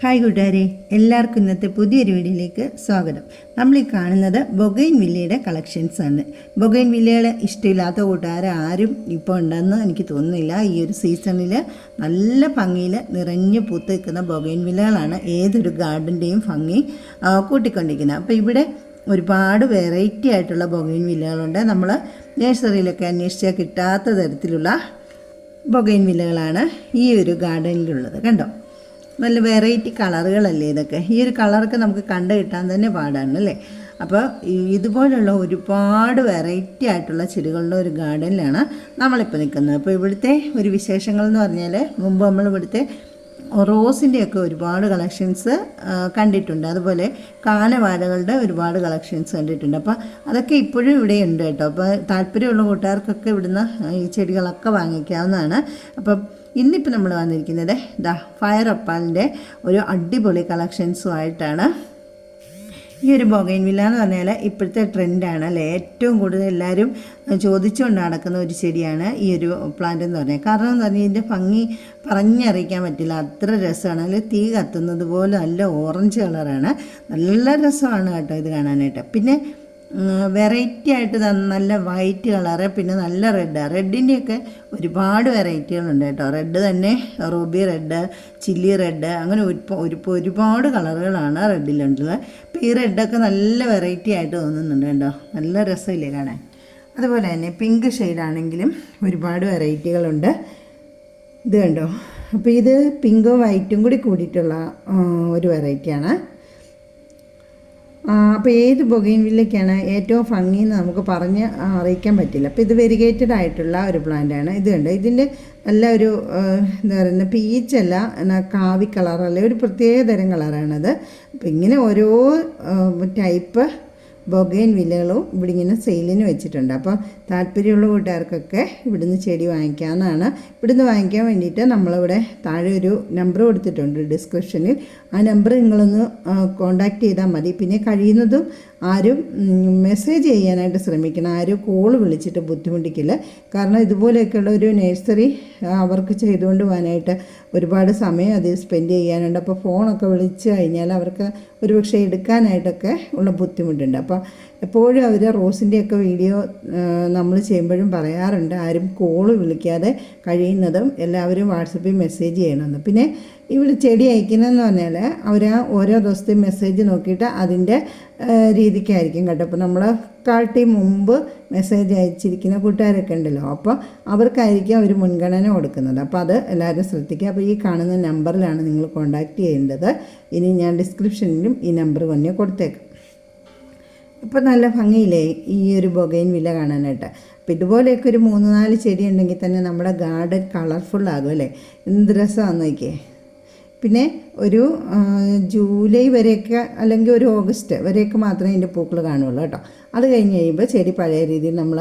Hi കൂട്ടുകാരെ എല്ലാവർക്കും ഇന്നത്തെ പുതിയൊരു വീഡിയോയിലേക്ക് സ്വാഗതം. നമ്മൾ ഈ കാണുന്നത് ബൊഗൈൻ വില്ലയുടെ കളക്ഷൻസ് ആണ്. ബൊഗൈൻ വില്ലകൾ ഇഷ്ടമില്ലാത്ത കൂട്ടുകാരെ ആരും ഇപ്പോൾ ഉണ്ടെന്ന് എനിക്ക് തോന്നുന്നില്ല. ഈ ഒരു സീസണിൽ നല്ല ഭംഗിയിൽ നിറഞ്ഞു പൂത്ത് നിൽക്കുന്ന ബൊഗൈൻ വില്ലകളാണ് ഏതൊരു ഗാർഡന്റെയും ഭംഗി കൂട്ടിക്കൊണ്ടിരിക്കുന്നത്. അപ്പോൾ ഇവിടെ ഒരുപാട് വെറൈറ്റി ആയിട്ടുള്ള ബൊഗൈൻ വില്ലകളുണ്ട്. നമ്മൾ നേഴ്സറിയിലൊക്കെ അന്വേഷിച്ചാൽ കിട്ടാത്ത തരത്തിലുള്ള ബൊഗൈൻ വില്ലകളാണ് ഈ ഒരു ഗാർഡനിലുള്ളത് കണ്ടോ? നല്ല വെറൈറ്റി കളറുകളല്ലേ ഇതൊക്കെ? ഈ ഒരു കളറൊക്കെ നമുക്ക് കണ്ടു കിട്ടാൻ തന്നെ പാടാണ് അല്ലേ? അപ്പോൾ ഇതുപോലുള്ള ഒരുപാട് വെറൈറ്റി ആയിട്ടുള്ള ചെടികളുടെ ഒരു ഗാർഡനിലാണ് നമ്മളിപ്പോൾ നിൽക്കുന്നത്. അപ്പോൾ ഇവിടുത്തെ ഒരു വിശേഷങ്ങൾ എന്ന് പറഞ്ഞാൽ മുമ്പ് നമ്മൾ ഇവിടുത്തെ റോസിന്റെയൊക്കെ ഒരുപാട് കളക്ഷൻസ് കണ്ടിട്ടുണ്ട്. അതുപോലെ കാനവാലകളുടെ ഒരുപാട് കളക്ഷൻസ് കണ്ടിട്ടുണ്ട്. അപ്പോൾ അതൊക്കെ ഇപ്പോഴും ഇവിടെ ഉണ്ട് കേട്ടോ. അപ്പോൾ താല്പര്യമുള്ള കൂട്ടുകാർക്കൊക്കെ ഇവിടുന്ന് ഈ ചെടികളൊക്കെ വാങ്ങിക്കാവുന്നതാണ്. അപ്പം ഇന്നിപ്പോൾ നമ്മൾ വന്നിരിക്കുന്നത് ദ ഫയർ അപ്പാലിന്റെ ഒരു അടിപൊളി കളക്ഷൻസുമായിട്ടാണ്. ഈ ഒരു ബൊഗൈൻ വില്ല എന്ന് പറഞ്ഞാൽ ഇപ്പോഴത്തെ ട്രെൻഡാണ് അല്ലേ? ഏറ്റവും കൂടുതൽ എല്ലാവരും ചോദിച്ചുകൊണ്ട് നടക്കുന്ന ഒരു ചെടിയാണ് ഈ ഒരു പ്ലാന്റ് എന്ന് പറഞ്ഞാൽ. കാരണം എന്ന് പറഞ്ഞാൽ ഇതിന്റെ ഭംഗി പറഞ്ഞറിയിക്കാൻ പറ്റില്ല. അത്ര രസമാണ്. അതിൽ തീ കത്തുന്നത് പോലെ നല്ല ഓറഞ്ച് കളറാണ്. നല്ല രസമാണ് കേട്ടോ ഇത് കാണാനായിട്ട്. പിന്നെ വെറൈറ്റി ആയിട്ട് നല്ല വൈറ്റ് കളറ് പിന്നെ നല്ല റെഡ് റെഡിന്റെയൊക്കെ ഒരുപാട് വെറൈറ്റികളുണ്ട് കേട്ടോ. റെഡ് തന്നെ റൂബി റെഡ് ചില്ലി റെഡ് അങ്ങനെ ഒരു ഒരുപാട് കളറുകളാണ് റെഡിലുള്ളത് അപ്പോൾ ഈ റെഡൊക്കെ നല്ല വെറൈറ്റി ആയിട്ട് തോന്നുന്നുണ്ട് കേട്ടോ. നല്ല രസമില്ലേ കാണാൻ. അതുപോലെ തന്നെ പിങ്ക് ഷെയ്ഡാണെങ്കിലും ഒരുപാട് വെറൈറ്റികളുണ്ട് ഇത് കണ്ടോ? അപ്പോൾ ഇത് പിങ്കും വൈറ്റും കൂടി കൂടിയിട്ടുള്ള ഒരു വെറൈറ്റിയാണ് അപ്പോൾ ഏത് ബൊഗൈൻ വില്ലയ്ക്കാണ് ഏറ്റവും ഭംഗി എന്ന് നമുക്ക് പറഞ്ഞ് അറിയിക്കാൻ പറ്റില്ല. അപ്പോൾ ഇത് വെരിഗേറ്റഡ് ആയിട്ടുള്ള ഒരു പ്ലാന്റാണ് ഇത് കണ്ട്? ഇതിന്റെ നല്ല ഒരു എന്താ പറയുന്നത് പീച്ചല്ല എന്നാൽ കാവി കളറല്ല ഒരു പ്രത്യേക തരം കളറാണത് അപ്പോൾ ഇങ്ങനെ ഓരോ ടൈപ്പ് ബൊഗൈൻ വില്ലകളും ഇവിടെ ഇങ്ങനെ സെയിലിന് വെച്ചിട്ടുണ്ട്. അപ്പോൾ താല്പര്യമുള്ള കൂട്ടുകാർക്കൊക്കെ ഇവിടുന്ന് ചെടി വാങ്ങിക്കാവുന്നതാണ്. ഇവിടുന്ന് വാങ്ങിക്കാൻ വേണ്ടിയിട്ട് നമ്മളിവിടെ താഴെ ഒരു നമ്പർ കൊടുത്തിട്ടുണ്ട് ഡിസ്ക്രിപ്ഷനിൽ. ആ നമ്പർ നിങ്ങളൊന്ന് കോണ്ടാക്ട് ചെയ്താൽ മതി. പിന്നെ കഴിയുന്നതും ആരും മെസ്സേജ് ചെയ്യാനായിട്ട് ശ്രമിക്കണം. ആരും കോൾ വിളിച്ചിട്ട് ബുദ്ധിമുട്ടിക്കില്ല. കാരണം ഇതുപോലെയൊക്കെയുള്ള ഒരു നഴ്സറി അവർക്ക് ചെയ്തുകൊണ്ട് പോകാനായിട്ട് ഒരുപാട് സമയം അതിൽ സ്പെൻഡ് ചെയ്യാനുണ്ട്. അപ്പോൾ ഫോണൊക്കെ വിളിച്ച് കഴിഞ്ഞാൽ അവർക്ക് ഒരുപക്ഷെ എടുക്കാനായിട്ടൊക്കെ ഉള്ള ബുദ്ധിമുട്ടുണ്ട്. അപ്പോൾ എപ്പോഴും അവർ റോസിന്റെയൊക്കെ വീഡിയോ നമ്മൾ ചെയ്യുമ്പോഴും പറയാറുണ്ട്. ആരും കോൾ വിളിക്കാതെ കഴിയുന്നതും എല്ലാവരും വാട്സപ്പിൽ മെസ്സേജ് ചെയ്യണമെന്ന്. പിന്നെ ഇവിടെ ചെടി അയക്കുന്നതെന്ന് പറഞ്ഞാൽ അവർ ആ ഓരോ ദിവസത്തെ മെസ്സേജ് നോക്കിയിട്ട് അതിന്റെ രീതിക്കായിരിക്കും കേട്ടോ. അപ്പോൾ നമ്മൾ കാട്ടി മുമ്പ് മെസ്സേജ് അയച്ചിരിക്കുന്ന കൂട്ടുകാരൊക്കെ ഉണ്ടല്ലോ. അപ്പോൾ അവർക്കായിരിക്കും അവർ മുൻഗണന കൊടുക്കുന്നത്. അപ്പോൾ അത് എല്ലാവരും ശ്രദ്ധിക്കുക. അപ്പോൾ ഈ കാണുന്ന നമ്പറിലാണ് നിങ്ങൾ കോൺടാക്റ്റ് ചെയ്യേണ്ടത്. ഇനി ഞാൻ ഡിസ്ക്രിപ്ഷനിലും ഈ നമ്പർ തന്നെ കൊടുത്തേക്കാം. ഇപ്പം നല്ല ഭംഗിയില്ലേ ഈ ഒരു ബൊഗൈൻ വില കാണാനായിട്ട്? അപ്പം ഇതുപോലെയൊക്കെ ഒരു മൂന്ന് നാല് ചെടി ഉണ്ടെങ്കിൽ തന്നെ നമ്മുടെ ഗാർഡൻ കളർഫുൾ ആകും അല്ലേ? എന്ത് രസമാണെന്ന് നോക്കിയേ. പിന്നെ ഒരു ജൂലൈ വരെയൊക്കെ അല്ലെങ്കിൽ ഒരു ഓഗസ്റ്റ് വരെയൊക്കെ മാത്രമേ ഇതിന്റെ പൂക്കൾ കാണുള്ളൂ കേട്ടോ. അത് കഴിഞ്ഞ് കഴിയുമ്പോൾ ചെടി പഴയ രീതിയിൽ നമ്മൾ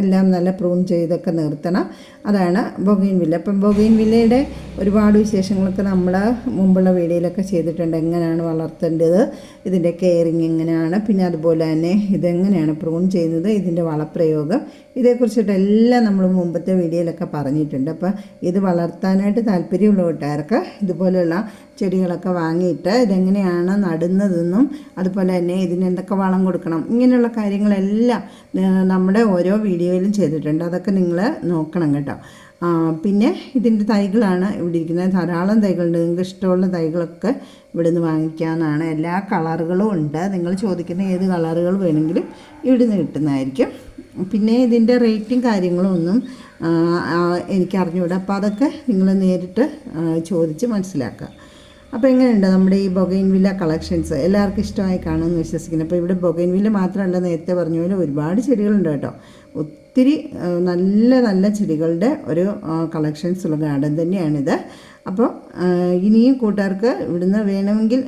എല്ലാം നല്ല പ്രൂൺ ചെയ്തൊക്കെ നിർത്തണം. അതാണ് ബൊഗൈൻ വില്ല. അപ്പം ബൊഗൈൻ വില്ലയുടെ ഒരുപാട് വിശേഷങ്ങളൊക്കെ നമ്മൾ മുമ്പുള്ള വീഡിയോയിലൊക്കെ ചെയ്തിട്ടുണ്ട്. എങ്ങനെയാണ് വളർത്തേണ്ടത് ഇതിന്റെ കെയറിങ് എങ്ങനെയാണ് പിന്നെ അതുപോലെ തന്നെ ഇതെങ്ങനെയാണ് പ്രൂൺ ചെയ്യുന്നത് ഇതിന്റെ വളപ്രയോഗം ഇതേക്കുറിച്ചിട്ടെല്ലാം നമ്മൾ മുമ്പത്തെ വീഡിയോയിലൊക്കെ പറഞ്ഞിട്ടുണ്ട്. അപ്പോൾ ഇത് വളർത്താനായിട്ട് താല്പര്യമുള്ള കൂട്ടുകാർക്ക് ഇതുപോലെയുള്ള ചെടികളൊക്കെ വാങ്ങിയിട്ട് ഇതെങ്ങനെയാണ് നടുന്നതെന്നും അതുപോലെ തന്നെ ഇതിന് എന്തൊക്കെ വളം കൊടുക്കണം ഇങ്ങനെയുള്ള കാര്യങ്ങളെല്ലാം നമ്മുടെ ഓരോ വീഡിയോയിലും ചെയ്തിട്ടുണ്ട്. അതൊക്കെ നിങ്ങൾ നോക്കണം കേട്ടോ. പിന്നെ ഇതിന്റെ തൈകളാണ് ഇവിടെ ഇരിക്കുന്നത്. ധാരാളം തൈകളുണ്ട്. നിങ്ങൾക്ക് ഇഷ്ടമുള്ള തൈകളൊക്കെ ഇവിടെ നിന്ന് വാങ്ങിക്കാവുന്നതാണ്. എല്ലാ കളറുകളും ഉണ്ട്. നിങ്ങൾ ചോദിക്കുന്ന ഏത് കളറുകൾ വേണമെങ്കിലും ഇവിടെ നിന്ന് കിട്ടുന്നതായിരിക്കും. പിന്നെ ഇതിന്റെ റേറ്റും കാര്യങ്ങളും ഒന്നും എനിക്ക് അപ്പോൾ അതൊക്കെ നിങ്ങൾ നേരിട്ട് ചോദിച്ച് മനസ്സിലാക്കുക. അപ്പോൾ എങ്ങനെയുണ്ട് നമ്മുടെ ഈ ബൊഗൈൻ വില്ല കളക്ഷൻസ് എല്ലാവർക്കും ഇഷ്ടമായി കാണുമെന്ന് വിശ്വസിക്കുന്നു. അപ്പോൾ ഇവിടെ ബൊഗൈൻ വില്ല മാത്രമല്ല നേരത്തെ പറഞ്ഞ പോലെ ഒരുപാട് ചെടികളുണ്ട് കേട്ടോ. ഒത്തിരി നല്ല നല്ല ചെടികളുടെ ഒരു കളക്ഷൻസ് ഉള്ള ഗാർഡൻ തന്നെയാണിത്. അപ്പോൾ ഇനിയും കൂട്ടുകാർക്ക് ഇവിടുന്ന് വേണമെങ്കിൽ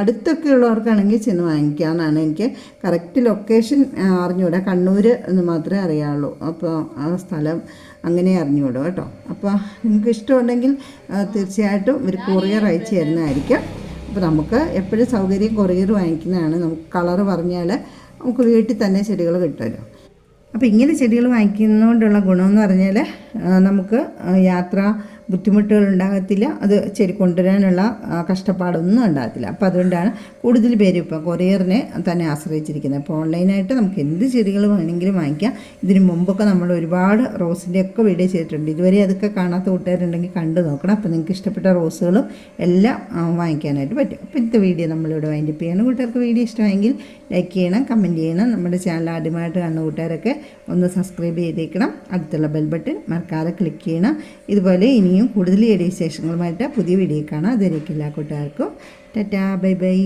അടുത്തൊക്കെ ഉള്ളവർക്കാണെങ്കിൽ ചെന്ന് വാങ്ങിക്കാമെന്നാണ് എനിക്ക് കറക്റ്റ് ലൊക്കേഷൻ അറിഞ്ഞുകൂടാ കണ്ണൂർ എന്ന് മാത്രമേ അറിയാവുള്ളൂ. അപ്പോൾ ആ സ്ഥലം അങ്ങനെ അറിഞ്ഞുകൂടും കേട്ടോ. അപ്പോൾ നിങ്ങൾക്ക് ഇഷ്ടമുണ്ടെങ്കിൽ തീർച്ചയായിട്ടും ഒരു കൊറിയർ അയച്ചു തരുന്നതായിരിക്കും. അപ്പോൾ നമുക്ക് എപ്പോഴും സൗകര്യം കൊറിയർ വാങ്ങിക്കുന്നതാണ്. നമുക്ക് കളർ പറഞ്ഞാൽ നമുക്ക് വീട്ടിൽ തന്നെ ചെടികൾ കിട്ടുമല്ലോ. അപ്പോൾ ഇങ്ങനെ ചെടികൾ വാങ്ങിക്കുന്നതുകൊണ്ടുള്ള ഗുണമെന്ന് പറഞ്ഞാൽ നമുക്ക് യാത്ര ബുദ്ധിമുട്ടുകൾ ഉണ്ടാകത്തില്ല. അത് ചെരി കൊണ്ടുവരാനുള്ള കഷ്ടപ്പാടൊന്നും ഉണ്ടാകത്തില്ല. അപ്പോൾ അതുകൊണ്ടാണ് കൂടുതൽ പേരും ഇപ്പോൾ കൊറിയറിനെ തന്നെ ആശ്രയിച്ചിരിക്കുന്നത്. അപ്പോൾ ഓൺലൈനായിട്ട് നമുക്ക് എന്ത് ചെടികൾ വേണമെങ്കിലും വാങ്ങിക്കാം. ഇതിന് മുമ്പൊക്കെ നമ്മൾ ഒരുപാട് റോസിന്റെ ഒക്കെ വീഡിയോ ചെയ്തിട്ടുണ്ട്. ഇതുവരെ അതൊക്കെ കാണാത്ത കൂട്ടുകാരുണ്ടെങ്കിൽ കണ്ടു നോക്കണം. അപ്പോൾ നിങ്ങൾക്ക് ഇഷ്ടപ്പെട്ട റോസുകളും എല്ലാം വാങ്ങിക്കാനായിട്ട് പറ്റും. അപ്പോൾ ഇന്നത്തെ വീഡിയോ നമ്മളിവിടെ വൈൻഡപ്പ് ചെയ്യണം. കൂട്ടുകാർക്ക് വീഡിയോ ഇഷ്ടമായെങ്കിൽ ലൈക്ക് ചെയ്യണം കമന്റ് ചെയ്യണം. നമ്മുടെ ചാനൽ ആദ്യമായിട്ട് കാണുന്ന കൂട്ടുകാരൊക്കെ ഒന്ന് സബ്സ്ക്രൈബ് ചെയ്തേക്കണം. അടുത്തുള്ള ബെൽ ബട്ടൺ മറക്കാതെ ക്ലിക്ക് ചെയ്യണം. ഇതുപോലെ ഇനിയും കൂടുതൽ വിശേഷങ്ങളുമായിട്ട് പുതിയ വീഡിയോ കാണാം. അതുവരേക്കും എല്ലാ കൂട്ടുകാർക്കും. Tata bye bye.